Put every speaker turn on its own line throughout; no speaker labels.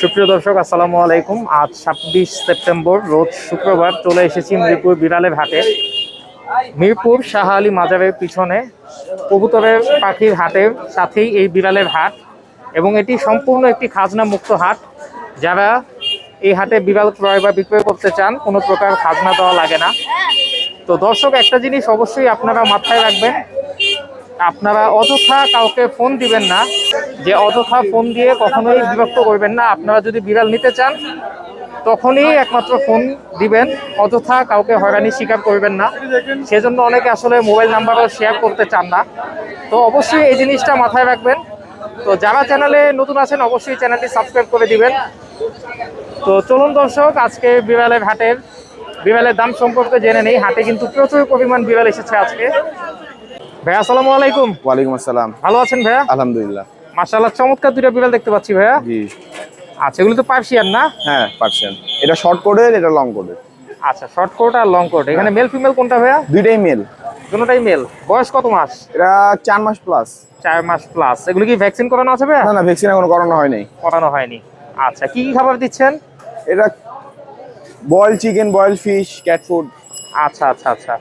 সুপ্রিয় দর্শক, আসসালামু আলাইকুম। আজ ছাব্বিশ সেপ্টেম্বর, রোজ শুক্রবার চলে এসেছি মিরপুর বিড়ালের হাটে। মিরপুর শাহ আলী মাজারের পিছনে কবুতরের পাখির হাটের সাথেই এই বিড়ালের হাট এবং এটি সম্পূর্ণ একটি খাজনা মুক্ত হাট। যারা এই হাটে বিড়াল ক্রয় বা বিক্রয় করতে চান, কোনো প্রকার খাজনা দেওয়া লাগে না। তো দর্শক, একটা জিনিস অবশ্যই আপনারা মাথায় রাখবেন আপনারা অযথা কাউকে ফোন দিবেন না, যে অযথা ফোন দিয়ে কখনোই বিরক্ত করবেন না। আপনারা যদি বিড়াল নিতে চান, তখনই একমাত্র ফোন দিবেন। অযথা কাউকে হয়রানি স্বীকার করবেন না। সেজন্য অনেকে আসলে মোবাইল নাম্বারও শেয়ার করতে চান না। তো অবশ্যই এই জিনিসটা মাথায় রাখবেন। তো যারা চ্যানেলে নতুন আছেন, অবশ্যই চ্যানেলটি সাবস্ক্রাইব করে দিবেন। তো চলুন দর্শক, আজকে বিড়ালের হাটের, বিড়ালের দাম সম্পর্কে জেনে নেই। হাটে কিন্তু প্রচুর পরিমাণ বিড়াল এসেছে আজকে। ভাইয়া আসসালামু আলাইকুম।
ওয়ালাইকুম আসসালাম।
ভালো আছেন ভাইয়া?
আলহামদুলিল্লাহ।
মাশাআল্লাহ চমৎকার দুইটা বিড়াল দেখতে পাচ্ছি ভাইয়া।
জি।
আচ্ছা এগুলো তো পার্সিয়ান না?
হ্যাঁ পার্সেন্ট এটা শর্ট কোডের এটা লং কোডের
আচ্ছা শর্ট কোট আর লং কোট এখানে মেল ফিমেল কোনটা ভাইয়া?
দুইটাই মেল
দুটোটাই মেল বয়স কত মাস?
এটা চার মাস প্লাস
চার মাস প্লাস এগুলো কি ভ্যাকসিন করানো আছে ভাইয়া?
না না ভ্যাকসিন এখনও করানো হয় নাই।
করানো হয়নি। আচ্ছা কি কি খাবার দিচ্ছেন?
এটা boil chicken boil fish cat food
আচ্ছা আচ্ছা আচ্ছা।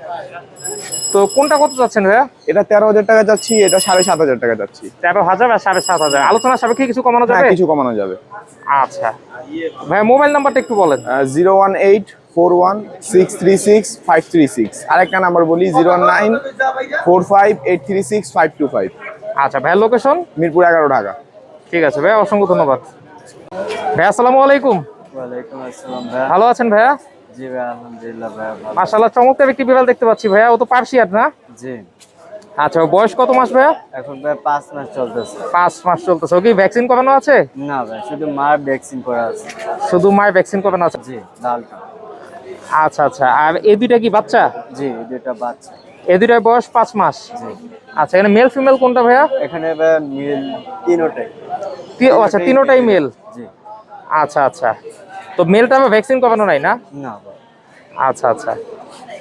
তো কোনটা কত যাচ্ছেন ভাইয়া?
এটা তেরো হাজার টাকা যাচ্ছি এটা সাড়ে সাত হাজার টাকা যাচ্ছি।
তেরো হাজার আর সাড়ে সাত হাজার। আলোচনা সাপেক্ষে কিছু কমানো
হ্যাঁ
যাবে
কিছু কমানো যাবে।
আচ্ছা। ভাইয়া মোবাইল নাম্বারটা একটু বলেন।
Zero one eight four one six three six five three six. আরেকটা নাম্বার বলি zero one nine four five eight three six five two five.
আচ্ছা ভাইয়া লোকেশন?
মিরপুর এগারো ঢাকা।
ঠিক আছে ভাইয়া অসংখ্য ধন্যবাদ। ভাইয়া আসসালামু আলাইকুম।
ওয়ালাইকুম আসসালাম ভাইয়া।
ভালো আছেন ভাইয়া?
জি ভাই আলহামদুলিল্লাহ ভালো
মাশাআল্লাহ চমৎকার একটি বিড়াল দেখতে পাচ্ছি ভাইয়া ও তো পার্সিয়ান না?
জি।
আচ্ছা বয়স কত মাস ভাইয়া?
এখন ভাই পাঁচ মাস চলতেছে।
পাঁচ মাস চলতেছে। ও কি ভ্যাকসিন করানো আছে?
না ভাই শুধু মার ভ্যাকসিন করা আছে।
শুধু মায়ের ভ্যাকসিন করানো আছে?
জি লালটা।
আচ্ছা আচ্ছা আর এই দুইটা কি বাচ্চা?
জি এই দুটা বাচ্চা।
এই দুইটার বয়স পাঁচ মাস।
জি।
আচ্ছা এখানে মেল ফিমেল কোনটা ভাইয়া?
এখানে ভাই মিল তিনোটাই।
আচ্ছা তিনোটাই মেল
জি।
আচ্ছা আচ্ছা। তো মেলটা আমার ভ্যাকসিন করানো নাই না?
না
আচ্ছা আচ্ছা।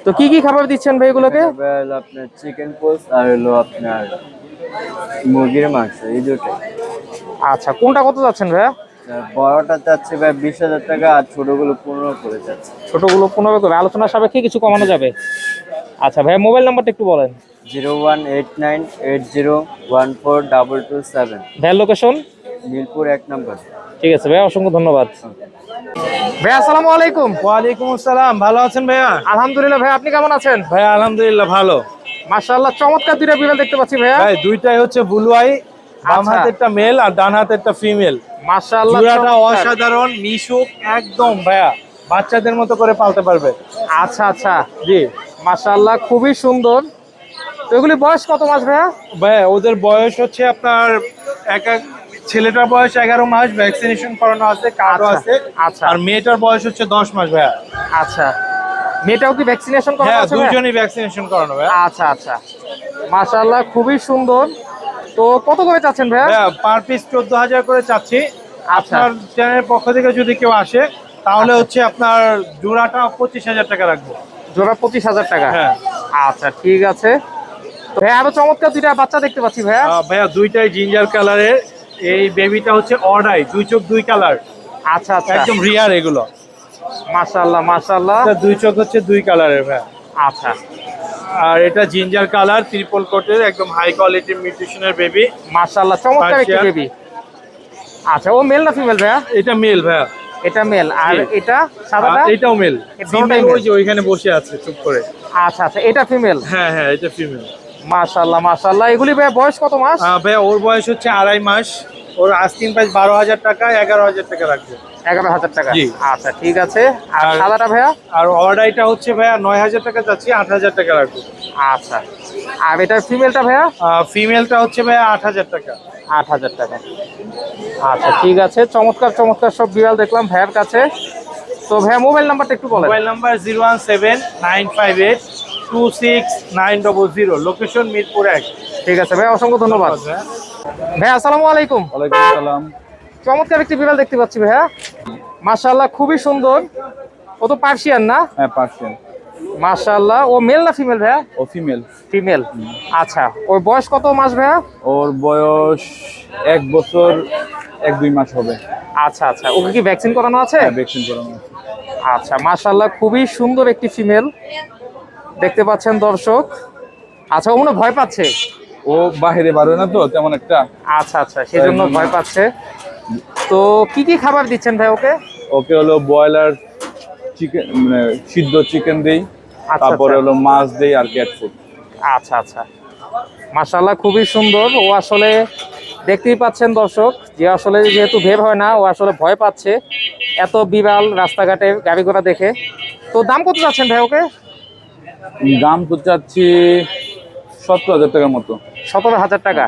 তো কি কি খাবার দিচ্ছেন ভাই এগুলোকে?
আপনার চিকেন পোস্ট আর হলো আপনার মুরগির মাংস এই দুটাই।
আচ্ছা কোনটা কত যাচ্ছেন ভাইয়া?
বড়টা চাচ্ছে ভাই বিশ হাজার টাকা আর ছোটগুলো পনেরো করে যাচ্ছে।
ছোটগুলো পনেরো করে। আলোচনা সাপেক্ষে কিছু কমানো যাবে? আচ্ছা ভাইয়া মোবাইল নাম্বারটা একটু বলেন।
Zero one eight nine eight zero one four double two seven.
ভাইয়ার লোকেশন
মিরপুর এক নম্বর।
ঠিক আছে ভাইয়া অসংখ্য ধন্যবাদ। ভাইয়া আসসালামু আলাইকুম।
ওয়ালাইকুম আসসালাম। ভালো আছেন ভাইয়া?
আলহামদুলিল্লাহ ভাই আপনি কেমন আছেন?
ভাইয়া আলহামদুলিল্লাহ ভালো।
মাশাআল্লাহ চমৎকার দুইটা বিড়াল দেখতে পাচ্ছি ভাইয়া।
ভাই দুইটাই হচ্ছে বাম
আচ্ছা।
হাতেরটা মেল আর ডান হাতেরটা ফিমেল
মাশাআল্লাহ
জোড়াটা অসাধারণ মিশুক একদম ভাইয়া। বাচ্চাদের মতো করে পালতে পারবে।
আচ্ছা আচ্ছা। জি। মাশাআল্লাহ খুবই সুন্দর। এগুলি বয়স কত মাস ভাইয়া?
ভাইয়া ওদের বয়স হচ্ছে আপনার এক এক ছেলেটার বয়স এগারো মাস ভ্যাকসিনেশন করানো আছে কার্ডও
আচ্ছা,
আছে।
আচ্ছা।
আর মেয়েটার বয়স হচ্ছে দশ মাস ভাইয়া।
আচ্ছা। মেয়েটাও কি ভ্যাকসিনেশন করা
হ্যাঁ
আছে?
দুজনই ভ্যাকসিনেশন করানো ভাইয়া।
আচ্ছা আচ্ছা। মাশাআল্লাহ খুবই সুন্দর। তো কত করে চাচ্ছেন ভাইয়া?
পার পিস চোদ্দ হাজার করে চাচ্ছি।
আচ্ছা।
আপনার চ্যানেলের পক্ষ থেকে যদি কেউ আসে তাহলে হচ্ছে আপনার জোড়াটা পঁচিশ হাজার টাকা রাখব।
জোড়া পঁচিশ হাজার টাকা?
হ্যাঁ।
আচ্ছা ঠিক আছে। ভাইয়া আরও চমৎকার দুইটা বাচ্চা দেখতে পাচ্ছি ভাইয়া।
ভাইয়া দুইটাই জিঞ্জার কালারের এই বেবিটা হচ্ছে অর্ডাই দুই চোখ দুই কালার
আচ্ছা আচ্ছা।
একদম রিয়ার এগুলো।
মাশাআল্লাহ মাশাআল্লাহ।
এটা দুই চোখ হচ্ছে দুই কালারের ভাইয়া
আচ্ছা।
আর এটা জিঞ্জার কালার ত্রিপল কোটের একদম হাই কোয়ালিটির মিউটেশনের বেবি
মাশাআল্লাহ চমৎকার একটি। বেবি আচ্ছা ও মেল না ফিমেল ভাইয়া?
এটা মেল ভাইয়া।
এটা মেল আর এটা সাদাটা
এটাও মেল ওই যে ওইখানে বসে আছে চুপ করে।
আচ্ছা আচ্ছা এটা ফিমেল
হ্যাঁ হ্যাঁ এটা ফিমেল
মাশাআল্লাহ মাশাআল্লাহ। এগুলি ভাইয়া বয়স কত মাস?
ভাইয়া ওর বয়স হচ্ছে আড়াই মাস। ওর আস্কিং প্রাইস বারো হাজার টাকা এগারো হাজার টাকা রাখবে
এগারো হাজার টাকা। আচ্ছা ঠিক আছে। আর সাদাটা ভাইয়া?
আর অর্ডারটা হচ্ছে ভাইয়া নয় হাজার টাকা যাচ্ছি আট হাজার টাকা রাখব
আচ্ছা। আর এটা ফিমেলটা ভাইয়া?
ফিমেলটা হচ্ছে ভাইয়া আট হাজার টাকা।
আট হাজার টাকা। আচ্ছা ঠিক আছে। চমৎকার চমৎকার সব বিড়াল দেখলাম ভাইয়ার কাছে। তো ভাইয়া মোবাইল নাম্বারটা একটু বলেন।
Mobile number zero one seven nine five eight two six nine double zero location Mirpur এক।
ঠিক আছে ভাই অসংখ্য ধন্যবাদ। ভাই আসসালামু আলাইকুম।
ওয়ালাইকুম আসসালাম।
চমৎকার একটি বিড়াল দেখতে পাচ্ছি ভাইয়া। মাশাআল্লাহ খুবই সুন্দর। ও তো পার্সিয়ান না?
হ্যাঁ পার্সেন্ট
মাশাআল্লাহ ও মেল না ফিমেল ভাইয়া?
ও ফিমেল
ফিমেল আচ্ছা ওর বয়স কত মাস ভাইয়া?
ওর বয়স এক বছর এক দুই মাস হবে।
আচ্ছা আচ্ছা ওকে কি ভ্যাকসিন করানো আছে?
ভ্যাকসিন করানো আছে।
আচ্ছা মাশাল্লাহ খুবই সুন্দর একটি ফিমেল দেখতে পাচ্ছেন দর্শক। আচ্ছা ও মনে ভয় পাচ্ছে?
ও বাইরে পারবে না তো তেমন একটা।
আচ্ছা আচ্ছা সেই জন্য ভয় পাচ্ছে। তো কি কি খাবার দিচ্ছেন ভাই ওকে?
ওকে হলো ব্রয়লার চিকেন মানে সিদ্ধ চিকেন দেই
আচ্ছা,
তারপরে
আচ্ছা।
হলো মাছ দেই আর ক্যাট ফুড।
আচ্ছা আচ্ছা। মাশাল্লাহ খুবই সুন্দর। ও আসলে দেখতেই পাচ্ছেন দর্শক যে আসলে যেহেতু ভেব হয় না ও আসলে ভয় পাচ্ছে। এত বিড়াল রাস্তাঘাটে গাড়ি ঘোড়া দেখে। তো দাম কত যাচ্ছেন ভাই ওকে?
দাম তো চাচ্ছি সতেরো হাজার টাকার মতো।
সতেরো হাজার টাকা।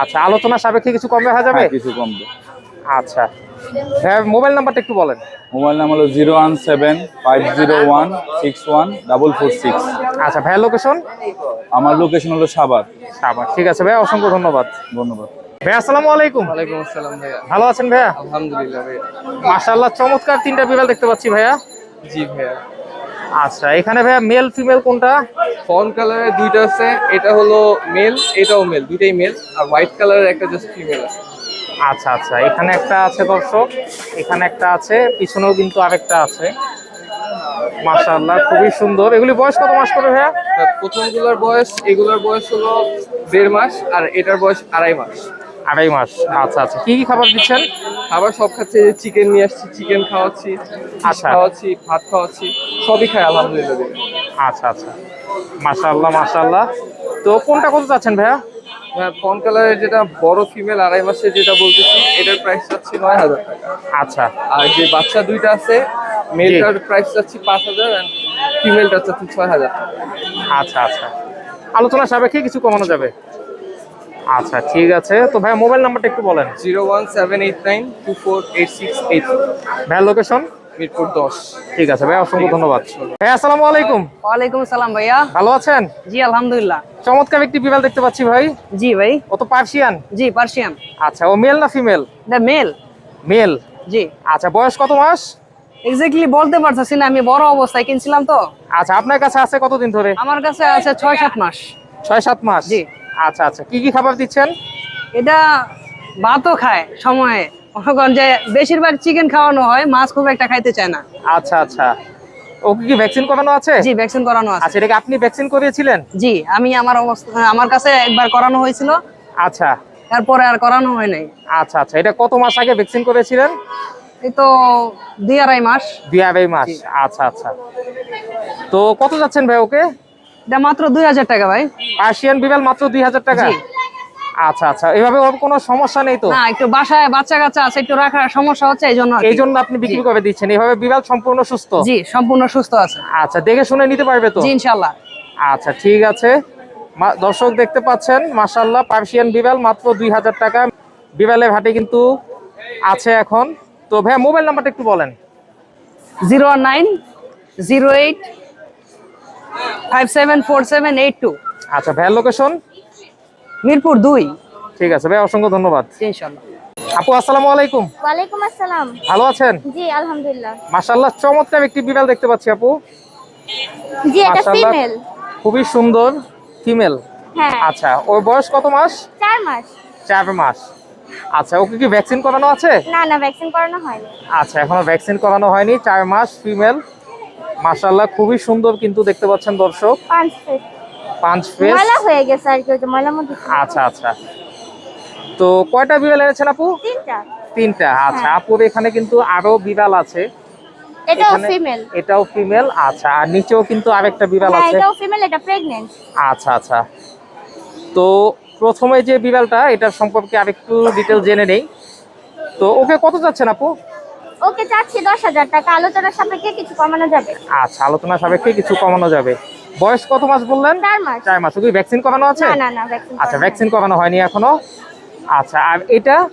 আচ্ছা আলোচনা সাপেক্ষে কিছু কমে হয়ে যাবে?
হ্যাঁ, কিছু কমবে।
আচ্ছা। ভাই মোবাইল নাম্বারটা একটু বলেন।
মোবাইল নাম্বার হলো zero one seven five zero one six one double four six.
আচ্ছা ভাইয়ের লোকেশন
আমার লোকেশন হলো সাভার।
আবার ঠিক আছে ভাই অসংখ্য ধন্যবাদ।
ধন্যবাদ।
ভাই আসসালামু আলাইকুম।
ওয়ালাইকুম আসসালাম ভাইয়া।
ভালো আছেন ভাইয়া?
আলহামদুলিল্লাহ ভাইয়া।
মাশাআল্লাহ চমৎকার তিনটা বিড়াল দেখতে পাচ্ছি ভাইয়া।
জি ভাইয়া।
আচ্ছা এখানে ভাইয়া মেল ফিমেল কোনটা?
ফন কালারের দুইটা আছে এটা হলো মেল এটাও মেল দুইটাই মেল আর হোয়াইট কালারের একটা জাস্ট ফিমেল আছে।
আচ্ছা আচ্ছা এখানে একটা আছে দর্শক এখানে একটা আছে পিছনেও কিন্তু আরেকটা আছে। মাশাআল্লাহ খুবই সুন্দর। এগুলি বয়স কত মাস করে ভাইয়া?
প্রথমগুলোর বয়স এগুলোর বয়স হলো দেড় মাস আর এটার বয়স আড়াই মাস।
আড়াই মাস আচ্ছা আচ্ছা কি কি খাবার দিচ্ছেন?
আবার সব খাচ্ছে চিকেন নিয়ে আসছি চিকেন খাওয়াচ্ছি
আচ্ছা।
খাওয়াচ্ছি ভাত খাওয়াচ্ছি। সবই খাই আলহামদুলিল্লাহ।
আচ্ছা আচ্ছা। মাশাআল্লাহ মাশাআল্লাহ। তো কোনটা কত চাচ্ছেন ভাইয়া?
ফন কালারের যেটা বড় ফিমেল আড়াই মাসের যেটা বলতেছি এটার প্রাইস চাচ্ছি নয় হাজার টাকা।
আচ্ছা।
আর যে বাচ্চা দুইটা আছে মেলটার প্রাইস চাচ্ছি পাঁচ হাজার ফিমেলটা চাচ্ছি ছয় হাজার
আচ্ছা আচ্ছা। আলোচনা সাপেক্ষে কিছু কমানো যাবে। আচ্ছা ঠিক আছে। তো ভাইয়া মোবাইল নাম্বারটা একটু বলেন।
Zero one seven eight nine two four eight six eight.
ভাইয়া লোকেশন
মিরপুর দশ।
ঠিক আছে ভাই অসংখ্য ধন্যবাদ। ভাই আসসালামু আলাইকুম।
ওয়ালাইকুম সালাম ভাইয়া।
ভালো আছেন?
জি আলহামদুলিল্লাহ।
চমৎকার একটি বিড়াল দেখতে পাচ্ছি ভাই।
জি ভাই।
ও তো পার্সিয়ান
জি পার্সিয়ান
আচ্ছা ও মেল না ফিমেল
দ্য মেল
মেল
জি।
আচ্ছা বয়স কত মাস?
এক্স্যাক্টলি বলতে পারতেছি না আমি বড় অবস্থায় কিনছিলাম তো।
আচ্ছা আপনার কাছে আছে কতদিন ধরে?
আমার কাছে আছে ছয় সাত মাস।
ছয় সাত মাস?
জি।
আচ্ছা আচ্ছা কি কি খাবার দিচ্ছেন?
এটা ভাতও খায় সময়ে। যে বেশিরভাগ চিকেন খাওয়ানো হয় মাছ খুব একটা খাইতে চায় না।
আচ্ছা আচ্ছা। ওকে কি ভ্যাকসিন করানো আছে?
জি ভ্যাকসিন করানো আছে।
আচ্ছা এটাকে আপনি ভ্যাকসিন করিয়েছিলেন?
জি আমি আমার অবস্থা আমার কাছে একবার করানো হয়েছিল।
আচ্ছা।
তারপরে আর করানো হয় নাই।
আচ্ছা আচ্ছা। এটা কত মাস আগে ভ্যাকসিন করেছিলেন?
এই তো দুই আড়াই মাস।
দুই আড়াই মাস। আচ্ছা আচ্ছা। তো কত যাচ্ছেন ভাই ওকে?
এটা মাত্র দুই হাজার টাকা ভাই।
পার্সিয়ান বিড়াল মাত্র দুই হাজার টাকা। আচ্ছা আচ্ছা। এভাবে ওর কোনো সমস্যা নেই তো?
না একটু বাসায় বাচ্চা কাচ্চা আছে একটু রাখার সমস্যা হচ্ছে এই জন্য
এই জন্য আপনি বিক্রি করে দিচ্ছেন। এইভাবে বিড়াল সম্পূর্ণ সুস্থ?
জি সম্পূর্ণ সুস্থ আছে।
আচ্ছা দেখে শুনে নিতে পারবে তো?
জি ইনশাল্লাহ
আচ্ছা ঠিক আছে। দর্শক দেখতে পাচ্ছেন মাশাল্লাহ পার্সিয়ান বিড়াল মাত্র দুই হাজার টাকা। বিড়ালের হাটে কিন্তু আছে এখন। তো ভাইয়া মোবাইল নাম্বারটা একটু বলেন।
Zero nine zero eight five seven four seven eight two.
আচ্ছা ভাইয়ার লোকেশন?
মিরপুর দুই।
ঠিক আছে ভাই অসংখ্য ধন্যবাদ।
ইনশাল্লাহ।
আপু আসসালামু আলাইকুম।
ওয়ালাইকুম আসসালাম।
ভালো আছেন?
জি আলহামদুলিল্লাহ।
মাশাল্লাহ চমৎকার একটি বিড়াল দেখতে পাচ্ছি আপু।
জি এটা ফিমেল।
খুবই সুন্দর ফিমেল।
হ্যাঁ।
আচ্ছা ওর বয়স কত মাস?
চার মাস।
চার মাস। আচ্ছা ওকে কি ভ্যাকসিন করানো আছে?
না না ভ্যাকসিন করানো হয়নি।
আচ্ছা এখনও ভ্যাকসিন করানো হয়নি চার মাস ফিমেল। মাশাল্লাহ খুবই সুন্দর কিন্তু দেখতে পাচ্ছেন দর্শক।
পাঁচ
পাঁচ ফেস?
ময়লা হয়ে গেছে আর কি ওই যে ময়লার মধ্যে
আচ্ছা আচ্ছা। তো কয়টা বিড়াল এনেছেন আপু?
তিনটা।
তিনটা আচ্ছা।
হ্যাঁ।
আপুর এখানে কিন্তু আরও বিড়াল আছে।
এটাও ফিমেল।
এটাও ফিমেল আচ্ছা। আর নিচেও কিন্তু আরেকটা বিড়াল
হ্যাঁ
আছে।
এটাও ফিমেল এটা প্রেগনেন্ট
আচ্ছা আচ্ছা। তো প্রথমে যে বিড়ালটা এটার সম্পর্কে আরেকটু ডিটেল জেনে নেই। তো ওকে কত যাচ্ছেন আপু?
ওকে চাচ্ছি দশ হাজার টাকা। আলোচনার সাপেক্ষে কিছু কমানো যাবে।
আচ্ছা আলোচনা সাপেক্ষে কিছু কমানো যাবে। বয়স কত মাস বললেন?
চার মাস।
মাস। ভ্যাকসিন করানো আছে?
না না না ভ্যাকসিন
আচ্ছা ভ্যাকসিন করানো হয়নি এখনও? আচ্ছা আর এটা?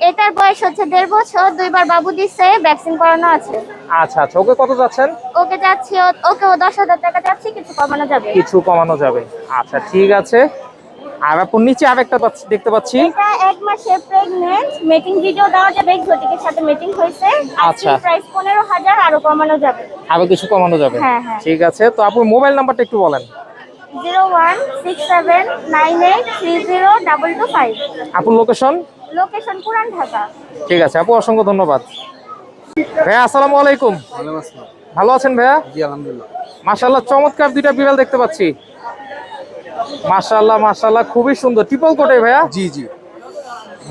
এটার বয়স হচ্ছে দেড় বছর দুইবার বাবু দিচ্ছে ভ্যাকসিন করানো আছে।
আচ্ছা আচ্ছা ওকে কত যাচ্ছেন?
ওকে যাচ্ছি ও- ওকেও দশ হাজার টাকা যাচ্ছি কিছু কমানো যাবে।
কিছু কমানো যাবে। আচ্ছা ঠিক আছে। আর আপুর নিচে আরেকটা দেখতে পাচ্ছি।
এটা এক মাসের প্রেগনেন্ট মিটিং ভিডিও দেওয়া যাবে এক্সোটিকের সাথে মিটিং হয়েছে।
আচ্ছা।
প্রাইস পনেরো হাজার আরও কমানো যাবে।
আরও কিছু কমানো যাবে?
হ্যাঁ, হ্যাঁ।
ঠিক আছে। তো আপুর মোবাইল নাম্বারটা একটু বলেন। আপুর লোকেশন
লোকেশন পুরান ঢাকা।
ঠিক আছে। আপু অসংখ্য ধন্যবাদ। ভাইয়া আসসালামু আলাইকুম। ভালো আছেন ভাইয়া?
জি আলহামদুলিল্লাহ।
মাশাআল্লাহ চমৎকার দুইটা বিড়াল দেখতে পাচ্ছি। মাশাআল্লাহ মাশাআল্লাহ খুবই সুন্দর। ট্রিপল কোটে ভাইয়া?
জি জি।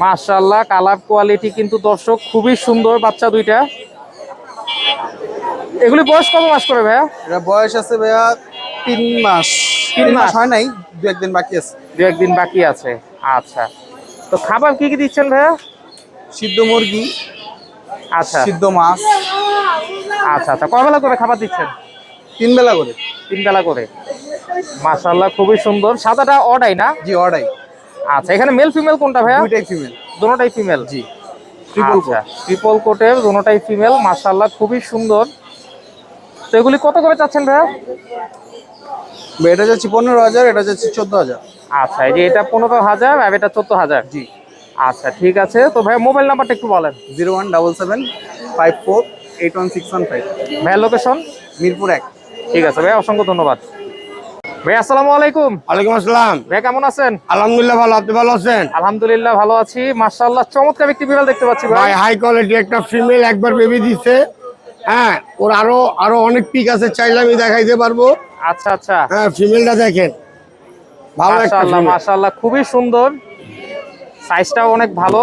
মাশাআল্লাহ কালার কোয়ালিটি কিন্তু দর্শক খুবই সুন্দর বাচ্চা দুইটা। এগুলি বয়স কত মাস করে ভাইয়া?
এটা বয়স আছে ভাইয়া তিন মাস।
তিন
মাস? হয় নাই দু একদিন বাকি আছে।
দু একদিন বাকি আছে আচ্ছা। তো খাবার কি কি দিচ্ছেন ভাইয়া?
সিদ্ধ মুরগি
আচ্ছা।
সিদ্ধ মাছ।
আচ্ছা আচ্ছা। কয় বেলা করে খাবার দিচ্ছেন?
তিন বেলা করে।
তিন বেলা করে। মাশাআল্লাহ খুবই সুন্দর। সাদাটা অডাই না?
জি অর্ডাই
আচ্ছা এখানে মেল ফিমেল কোনটা ভাইয়া?
দুইটাই ফিমেল
দোনোটাই ফিমেল
জি ট্রিপল
আচ্ছা ট্রিপল কোটের দোনোটাই ফিমেল মাশাআল্লাহ খুবই সুন্দর। তো এগুলি কত করে চাচ্ছেন ভাইয়া?
এটা যাচ্ছে পনেরো হাজার এটা যাচ্ছে চোদ্দ হাজার।
আচ্ছা এই যে এটা পনেরো হাজার আর এটা চোদ্দ হাজার।
জি।
আচ্ছা ঠিক আছে। তো ভাইয়া মোবাইল নাম্বারটা একটু বলেন।
Zero one double seven five four eight one six one five.
ভাইয়া লোকেশন
মিরপুর এক।
ঠিক আছে ভাইয়া অসংখ্য ধন্যবাদ। আসসালামু আলাইকুম।
ওয়ালাইকুম আসসালাম।
কেমন আছেন?
আলহামদুলিল্লাহ ভালো আপনি ভালো আছেন?
আলহামদুলিল্লাহ ভালো আছি। মাশাআল্লাহ চমৎকার একটি বিড়াল দেখতে পাচ্ছি ভাই।
ভাই হাই কোয়ালিটি একটা ফিমেল একবার বেবি দিছে। হ্যাঁ ওর আরও আরও অনেক পিক আছে চাইলে আমি দেখাইতে পারব।
আচ্ছা আচ্ছা।
হ্যাঁ ফিমেলটা দেখেন। ভালো একটা
মাশাআল্লাহ খুবই সুন্দর। সাইজটাও অনেক ভালো।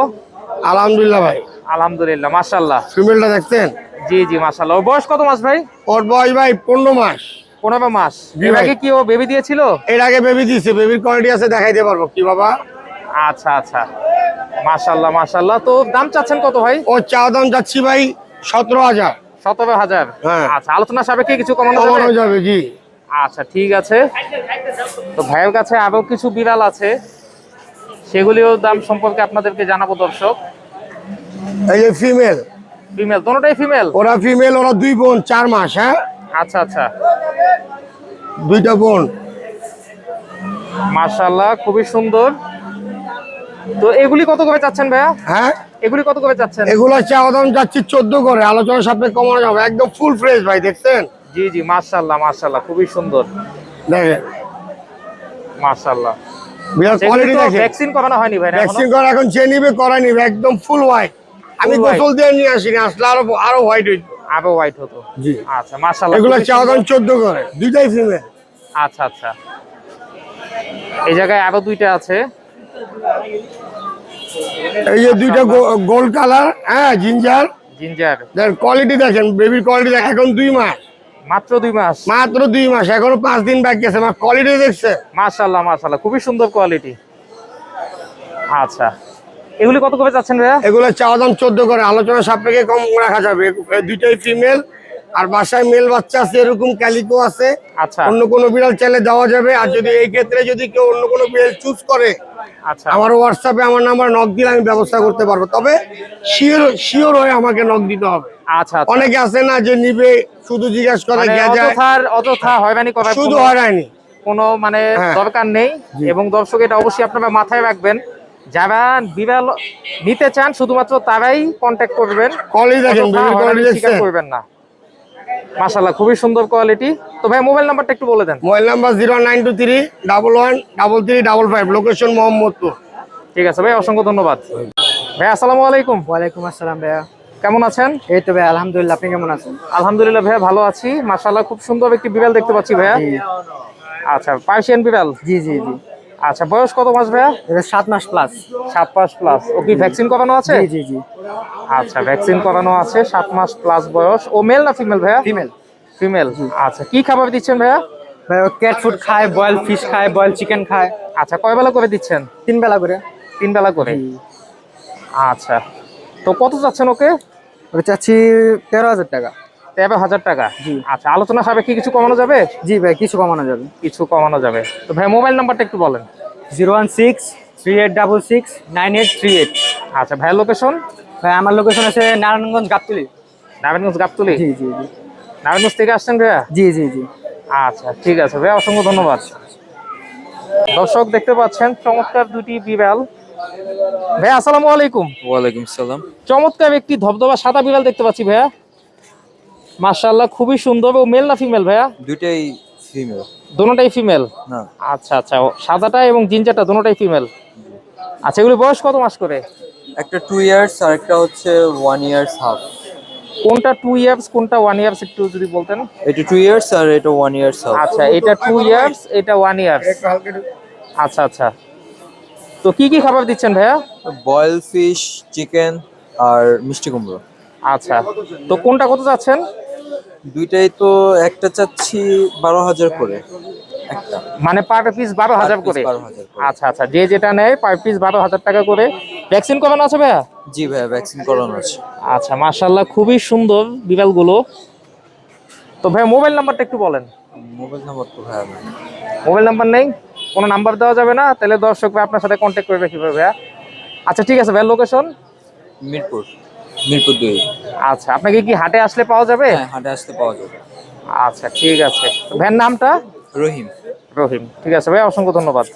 আলহামদুলিল্লাহ ভাই।
আলহামদুলিল্লাহ মাশাআল্লাহ।
ফিমেলটা দেখছেন?
জি জি মাশাআল্লাহ। ওর বয়স কত মাস ভাই?
ওর বয়স ভাই পনেরো মাস।
পনেরো মাস। এর আগে কি ও বেবি দিয়েছিল?
এর আগে বেবি দিছে বেবির কোয়ালিটি আছে দেখাইতে পারব। কি বাবা?
আচ্ছা আচ্ছা। মাশাআল্লাহ মাশাআল্লাহ। তো দাম চাচ্ছেন কত ভাই?
ওর চাওয়া দাম যাচ্ছি ভাই সতেরো হাজার।
সতেরো হাজার।
হ্যাঁ।
আচ্ছা আলোচনা সাপেক্ষে কিছু কমানো যাবে?
কমানো যাবে জি।
আচ্ছা ঠিক আছে। তো ভাইয়ের কাছে আরও কিছু বিড়াল আছে। সেগুলিও দাম সম্পর্কে আপনাদেরকে জানাব দর্শক।
এই যে ফিমেল
ফিমেল দোনোটাই ফিমেল
ওরা ফিমেল ওরা দুই বোন চার মাস হ্যাঁ?
আচ্ছা আচ্ছা।
দুইটা বোন
মাশাআল্লাহ খুবই সুন্দর। তো এগুলি কত করে চাচ্ছেন ভাইয়া?
হ্যাঁ?
এগুলি কত করে চাচ্ছেন?
এগুলো চাওয়া দাম যাচ্ছি চোদ্দ করে। আলোচনা সাপেক্ষে কমানো যাবে। একদম ফুল ফ্রেশ ভাই দেখছেন?
জি জি মাশাআল্লাহ মাশাআল্লাহ খুবই সুন্দর।
দেখেন।
মাশাআল্লাহ।
বিরাট কোয়ালিটি দেখেন।
ভ্যাকসিন করানো হয়নি ভাই না
ভ্যাকসিন করা এখন যে নিবে করা নিবে। একদম ফুল হোয়াইট আমি গোসল দিয়ে নিয়ে আসিনি আসলে আরও আরও হোয়াইট হইতো
আরও হোয়াইট হতো।
জি।
আচ্ছা মাশাআল্লাহ।
এগুলো চাওয়া দাম
সুন্দর।
চোদ্দ করে? দুইটাই ফিমেল
আচ্ছা আচ্ছা। এই জায়গায় আরও দুইটা আছে।
এই যে দুইটা গোল্ড কালার হ্যাঁ জিঞ্জার
জিঞ্জার
দেখেন কোয়ালিটি দেখেন বেবির কোয়ালিটি দেখেন এখন দুই মাস।
মাত্র দুই মাস।
মাত্র দুই মাস এখনও পাঁচ দিন বাকি আছে আমার কোয়ালিটি দেখছে?
মাশাআল্লাহ মাশাআল্লাহ খুবই সুন্দর কোয়ালিটি আচ্ছা। এগুলি কত করে যাচ্ছেন ভাইয়া?
এগুলো চাওয়া দাম চোদ্দ করে। আলোচনা সাপেক্ষে কম রাখা যাবে। দুইটাই ফিমেল আর বাসায় মেল বাচ্চা আছে এরকম ক্যালিকো আছে।
আচ্ছা।
অন্য কোনো বিড়াল চাইলে দেওয়া যাবে। আর যদি এই ক্ষেত্রে যদি কেউ অন্য কোনো বিড়াল চুজ করে
আচ্ছা।
আমার হোয়াটসঅ্যাপে আমার নাম্বার নক দিলে আমি ব্যবস্থা করতে পারব। তবে শিওর শিওর হয়ে আমাকে নক দিতে হবে।
আচ্ছা আচ্ছা।
অনেকে আছে না যে নিবে শুধু জিজ্ঞাসা করে
মানে অযথার অযথা হয়রানি করার
শুধু হয়রানি।
কোনো মানে
হ্যাঁ।
দরকার নেই এবং দর্শক এটা অবশ্যই আপনারা মাথায় রাখবেন। যারা বিড়াল নিতে চান শুধুমাত্র তারাই কন্ট্যাক্ট করবেন। করবেন না। মাশাআল্লাহ খুবই সুন্দর কোয়ালিটি তো ভাই মোবাইল নাম্বারটা একটু বলে দেন।
Mobile number zero nine two three double one double three double five location Mohammadpur
ঠিক আছে ভাই অসংখ্য ধন্যবাদ। ভাই আসসালামু আলাইকুম।
ওয়ালাইকুম আসসালাম ভাইয়া।
কেমন আছেন?
এই তো ভাই আলহামদুলিল্লাহ আপনি কেমন আছেন?
আলহামদুলিল্লাহ ভাইয়া ভালো আছি। মাশাআল্লাহ খুব সুন্দর একটি বিড়াল দেখতে পাচ্ছি ভাইয়া। আচ্ছা পার্সিয়ান বিড়াল।
জি জি জি।
আচ্ছা বয়স কত মাস ভাইয়া?
এটা সাত মাস প্লাস
সাত মাস প্লাস ও কি ভ্যাকসিন করানো আছে?
জি জি জি।
আচ্ছা ভ্যাকসিন করানো আছে সাত মাস প্লাস বয়স। ও মেল না ফিমেল ভাইয়া?
ফিমেল
ফিমেল আচ্ছা কি খাবার দিচ্ছেন ভাইয়া?
ভাই ক্যাট ফুড খায় বয়েল ফিশ খায় বয়েল চিকেন খায়।
আচ্ছা কয় বেলা করে দিচ্ছেন?
তিন বেলা করে।
তিন বেলা করে? আচ্ছা তো কত চাচ্ছেন ওকে?
ওটা চাচ্ছি তেরো হাজার টাকা।
তেরো হাজার টাকা? আচ্ছা আলোচনা সাপেক্ষে কিছু কমানো যাবে?
জি ভাই কিছু কমানো যাবে।
কিছু কমানো যাবে। তো ভাই মোবাইল নাম্বারটা একটু বলেন।
Zero one six three eight double six nine eight three eight.
আচ্ছা ভাইয়ের লোকেশন
ভাই আমার লোকেশন আছে নারায়ণগঞ্জ গাবতলি।
নারায়ণগঞ্জ গাবতলি?
জি জি জি।
নারায়ণগঞ্জ থেকে আসছেন ভাইয়া?
জি জি জি।
আচ্ছা ঠিক আছে ভাইয়া অসংখ্য ধন্যবাদ। দর্শক দেখতে পাচ্ছেন চমৎকার দুটি বিড়াল। ভাইয়া আসসালামু আলাইকুম।
ওয়ালাইকুম সালাম।
চমৎকার একটি ধবধবা সাদা বিড়াল দেখতে পাচ্ছি ভাইয়া। মাশাআল্লাহ খুবই সুন্দর। ও মেল না ফিমেল ভাইয়া?
দুইটাই ফিমেল
দোনোটাই ফিমেল
না।
আচ্ছা আচ্ছা। ও সাদাটা এবং জিঞ্জারটা দোনোটাই ফিমেল আচ্ছা এগুলি বয়স কত মাস করে?
একটা টু ইয়ার্স আর একটা হচ্ছে ওয়ান ইয়ার্স হাফ
কোনটা টু ইয়ার্স কোনটা ওয়ান ইয়ার্স একটু যদি বলতেন?
এটা টু ইয়ার্স আর এটা ওয়ান ইয়ার্স হাফ
আচ্ছা এটা টু ইয়ার্স এটা ওয়ান ইয়ার্স আচ্ছা আচ্ছা। তো কি কি খাবার দিচ্ছেন ভাইয়া?
বয়েল ফিশ চিকেন আর মিষ্টি কুমড়ো।
আচ্ছা। তো কোনটা কত যাচ্ছেন?
দুইটাই তো একটা চাচ্ছি বারো হাজার করে। একটা।
মানে পার পিস বারো হাজার করে? আচ্ছা আচ্ছা যে যেটা নেয় পার পিস বারো হাজার টাকা করে। ভ্যাকসিন করানো আছে ভাইয়া?
জি ভাইয়া ভ্যাকসিন করানো আছে।
আচ্ছা মার্শাল্লাহ খুবই সুন্দর বিড়ালগুলো। তো ভাইয়া মোবাইল নাম্বারটা একটু বলেন।
মোবাইল নাম্বার তো ভাইয়া।
মোবাইল নাম্বার নেই? কোনো নাম্বার দেওয়া যাবে না? তাহলে দর্শক ভাই আপনার সাথে কন্ট্যাক্ট করবে কীভাবে ভাইয়া। আচ্ছা ঠিক আছে ভাইয়া লোকেশন
মিরপুর। মিরপুর দুই
আচ্ছা আপনাকে কি হাটে আসলে পাওয়া যাবে?
হ্যাঁ হাটে আসতে পাওয়া যাবে।
আচ্ছা ঠিক আছে। ভাইয়ের নামটা?
রহিম।
রহিম ঠিক আছে। ভাই অসংখ্য ধন্যবাদ।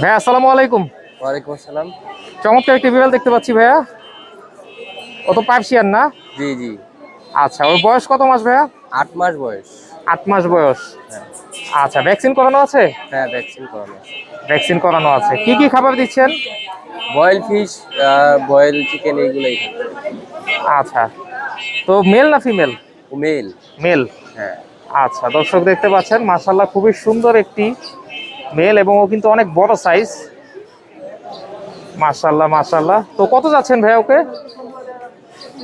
ভাই আসসালামু আলাইকুম।
ওয়ালাইকুম আসসালাম।
চমৎকার একটি বিড়াল দেখতে পাচ্ছি ভাইয়া। ও তো পার্সিয়ান না?
জি জি।
আচ্ছা ওর বয়স কত মাস ভাইয়া?
আট মাস বয়স।
আট মাস বয়স। আচ্ছা ভ্যাকসিন করানো আছে?
হ্যাঁ ভ্যাকসিন করানো আছে।
ভ্যাকসিন করানো আছে। কি কি খাবার দিচ্ছেন?
বয়েল ফিশ বয়েল চিকেন এইগুলোই
আচ্ছা। তো মেল না ফিমেল
মেল
মেল
হ্যাঁ।
আচ্ছা দর্শক দেখতে পাচ্ছেন মাশাল্লাহ খুবই সুন্দর একটি মেল এবং ও কিন্তু অনেক বড় সাইজ মাশাল্লাহ মাশাল্লাহ তো কত যাচ্ছেন ভাই ওকে?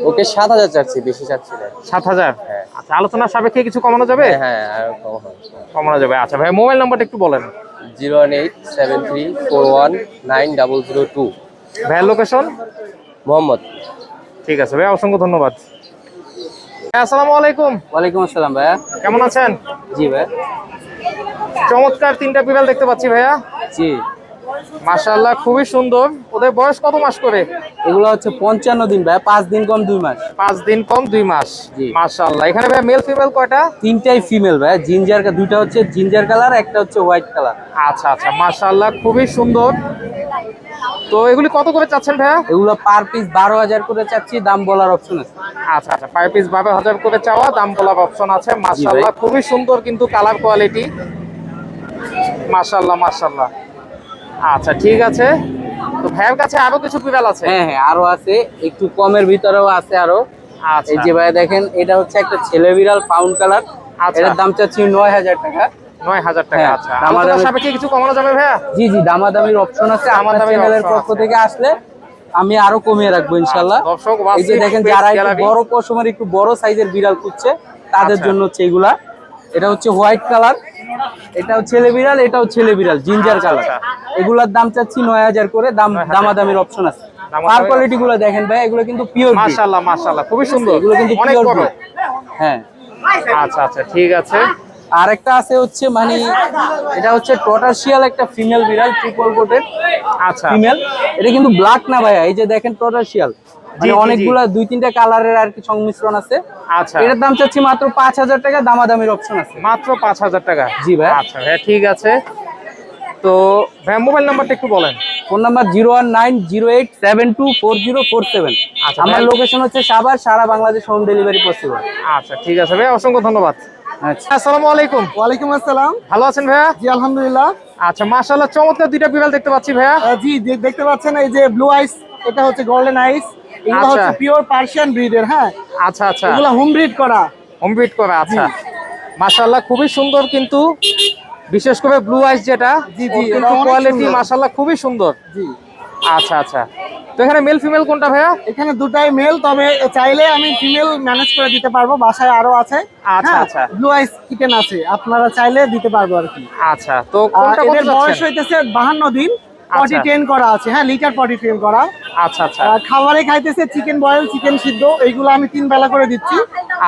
ওকে সাত হাজার চাচ্ছি বেশি চাচ্ছি না।
সাত হাজার?
হ্যাঁ।
আচ্ছা আলোচনার সাপেক্ষে কিছু কমানো যাবে?
হ্যাঁ আর কম হবে
কমানো যাবে। আচ্ছা ভাই মোবাইল নাম্বারটা একটু বলেন।
Zero one eight seven three four one nine double zero two.
ভাইয়ের লোকেশন?
মোহাম্মদ।
ঠিক আছে ভাই অসংখ্য ধন্যবাদ। হ্যাঁ, আসসালামু আলাইকুম।
ওয়ালাইকুম আসসালাম ভাইয়া।
কেমন আছেন?
জি ভাই
চমৎকার তিনটা বিড়াল দেখতে পাচ্ছি ভাইয়া।
জি।
মাশাআল্লাহ খুবই সুন্দর। ওদের বয়স কত মাস করে?
এগুলো হচ্ছে পঞ্চান্ন দিন ভাই পাঁচ দিন কম দুই মাস।
পাঁচ দিন কম দুই মাস।
জি।
মাশাআল্লাহ। এখানে ভাই মেল ফিমেল কয়টা?
তিনটাই ফিমেল ভাই জিঞ্জার দুইটা হচ্ছে জিঞ্জার কালার একটা হচ্ছে হোয়াইট কালার
আচ্ছা আচ্ছা মাশাআল্লাহ খুবই সুন্দর। তো এগুলি কত করে চাচ্ছেন ভাইয়া?
এগুলো পার পিস বারো হাজার করে চাচ্ছি দাম বলার অপশন আছে।
আচ্ছা আচ্ছা পার পিস বারো হাজার করে চাওয়া দাম বলার অপশন আছে মাশাআল্লাহ খুবই সুন্দর কিন্তু কালার কোয়ালিটি মাশাআল্লাহ মাশাআল্লাহ। আচ্ছা ঠিক আছে। তো ভাইয়ের কাছে আরও কিছু বিড়াল আছে?
হ্যাঁ হ্যাঁ আরও আছে। একটু কমের ভিতরেও আছে আরও।
আচ্ছা।
এই যে ভাই দেখেন এটা হচ্ছে একটা ছেলে বিড়াল পাউন্ড কালার।
আচ্ছা।
এটার দাম চাচ্ছি নয় হাজার টাকা।
নয় হাজার টাকা
হ্যাঁ,
আচ্ছা।
দামাদামি-
সাপেক্ষে কিছু কমানো যাবে ভাইয়া?
জি জি দামাদামির অপশন আছে। আমার চ্যানেলের পক্ষ থেকে আসলে আমি আরও কমিয়ে রাখব ইনশাল্লাহ।
আচ্ছা,
এই যে দেখেন যারা একটু বড় কসমের একটু বড় সাইজের বিড়াল খুঁজছে তাদের। জন্য হচ্ছে এগুলা। এটা হচ্ছে হোয়াইট কালার। এটাও ছেলে বিড়াল এটাও ছেলে বিড়াল জিঞ্জার
আচ্ছা,
কালার। এগুলার দাম চাচ্ছি নয় হাজার করে দাম
9,000
দামাদামির অপশন আছে। পার কোয়ালিটি গুলো দেখেন ভাই এগুলো কিন্তু পিওর
মাশাআল্লাহ মাশাআল্লাহ খুবই সুন্দর।
এগুলো কিন্তু পিওর হ্যাঁ।
আচ্ছা আচ্ছা ঠিক আছে।
আর একটা আছে হচ্ছে মানে এটা হচ্ছে টটারশিয়াল একটা ফিমেল বিড়াল ট্রিপল কোটের
আচ্ছা।
ফিমেল এটা কিন্তু ব্ল্যাক না ভাইয়া এই যে দেখেন টটারশিয়াল
জি,
মানে অনেকগুলা দুই তিনটা কালারের আর কি সংমিশ্রণ আছে।
আচ্ছা।
এটার দাম চাচ্ছি মাত্র পাঁচ হাজার টাকা দামাদামির অপশন আছে।
মাত্র পাঁচ হাজার টাকা?
জি ভাই।
আচ্ছা ভাইয়া ঠিক আছে। তো ভাইয়া মোবাইল নাম্বারটা একটু বলেন।
Phone number zero one nine zero eight seven two four zero four seven.
আচ্ছা,
আমার লোকেশন হচ্ছে সাভার সারা বাংলাদেশ হোম ডেলিভারি পসিবল
আচ্ছা ঠিক আছে ভাইয়া অসংখ্য ধন্যবাদ।
আচ্ছা।
আসসালামু আলাইকুম।
ওয়ালাইকুম আসসালাম।
ভালো আছেন ভাইয়া?
জি আলহামদুলিল্লাহ।
আচ্ছা মাশাআল্লাহ চমৎকার দুইটা বিড়াল দেখতে পাচ্ছি ভাইয়া।
জি দেখতে পাচ্ছেন এই যে ব্লু আইস এটা হচ্ছে গোল্ডেন আইস এগুলো
আচ্ছা।
হচ্ছে পিওর পার্সিয়ান ব্রিডের হ্যাঁ?
আচ্ছা আচ্ছা।
এগুলো হোম ব্রিড করা।
হোম বিট করা আচ্ছা। মাশাআল্লাহ খুবই সুন্দর কিন্তু বিশেষ করে ব্লু আইস যেটা কিন্তু কোয়ালিটি মাশাআল্লাহ খুবই সুন্দর।
জি।
আচ্ছা আচ্ছা। তো এখানে মেল ফিমেল কোনটা ভাইয়া?
এখানে দুটাই মেল তবে চাইলে আমি ফিমেল ম্যানেজ করে দিতে পারব বাসায় আরও আছে।
আচ্ছা, আচ্ছা।
ব্লু আইস কিটেন আছে আপনারা চাইলে দিতে পারব আর কি।
আচ্ছা তো কোনটা
বয়স হইতেছে বাহান্ন দিন পটি
আচ্ছা।
টেন করা আছে হ্যাঁ লিটার পটি টেন করা।
আচ্ছা আচ্ছা।
খাবারে খাইতেছে চিকেন বয়েল চিকেন সিদ্ধ এইগুলো আমি তিন বেলা করে দিচ্ছি।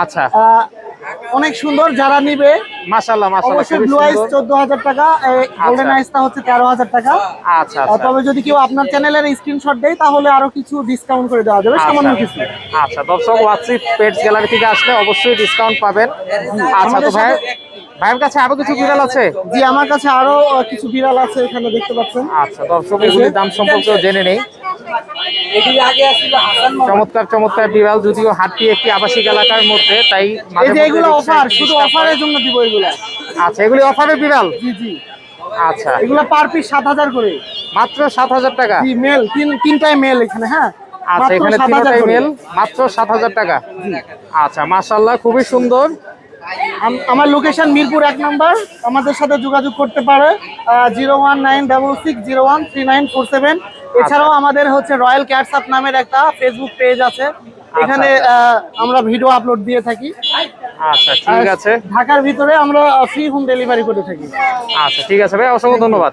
আচ্ছা।
অনেক সুন্দর যারা নিবে
মাশাআল্লাহ মাশাআল্লাহ
অবশ্যই ব্লু আইস
সুন্দর।
চোদ্দ হাজার টাকা গোল্ডেন আইসটা হচ্ছে তেরো হাজার টাকা।
আচ্ছা আচ্ছা।
তবে যদি কেউ আপনার চ্যানেলের স্ক্রিনশট দেয় তাহলে আরও কিছু ডিসকাউন্ট করে দেওয়া যাবে সামান্য কিছু।
আচ্ছা আচ্ছা দর্শক ওয়াটসঅ্যাপ পেটস গ্যালারি থেকে আসলে অবশ্যই ডিসকাউন্ট পাবেন। আচ্ছা তো ভাই ভাইয়ের কাছে আরও কিছু বিড়াল আছে?
জি আমার কাছে আরও কিছু বিড়াল আছে এখানে দেখতে পাচ্ছেন।
আচ্ছা দর্শক এগুলির দাম সম্পর্কেও জেনে নেই। চমৎকার চমৎকার বিড়াল যদিও হাটটি একটি আবাসিক এলাকার মধ্যে তাই
এগুলো অফার শুধু অফারের জন্য দিব এগুলা।
আচ্ছা এগুলি অফারের বিড়াল?
জি জি।
আচ্ছা।
এগুলা পার পিস সাত হাজার করে।
মাত্র সাত হাজার টাকা?
মেল তিন তিনটাই মেল এখানে হ্যাঁ?
আচ্ছা এখানে
7,000
তিনটাই মেল মাত্র সাত হাজার টাকা। আচ্ছা মাশাল্লাহ খুবই সুন্দর।
আমার লোকেশন মিরপুর এক নাম্বার। আমাদের সাথে যোগাযোগ করতে পারে zero one nine double six zero one three nine four seven. এছাড়াও আমাদের হচ্ছে রয়্যাল ক্যাটসাপ নামের একটা ফেসবুক পেজ আছে। এখানে আহ, আমরা ভিডিও আপলোড দিয়ে থাকি।
আচ্ছা ঠিক আছে।
ঢাকার ভিতরে আমরা ফ্রি হোম ডেলিভারি করে থাকি।
আচ্ছা ঠিক আছে ভাই অসংখ্য ধন্যবাদ।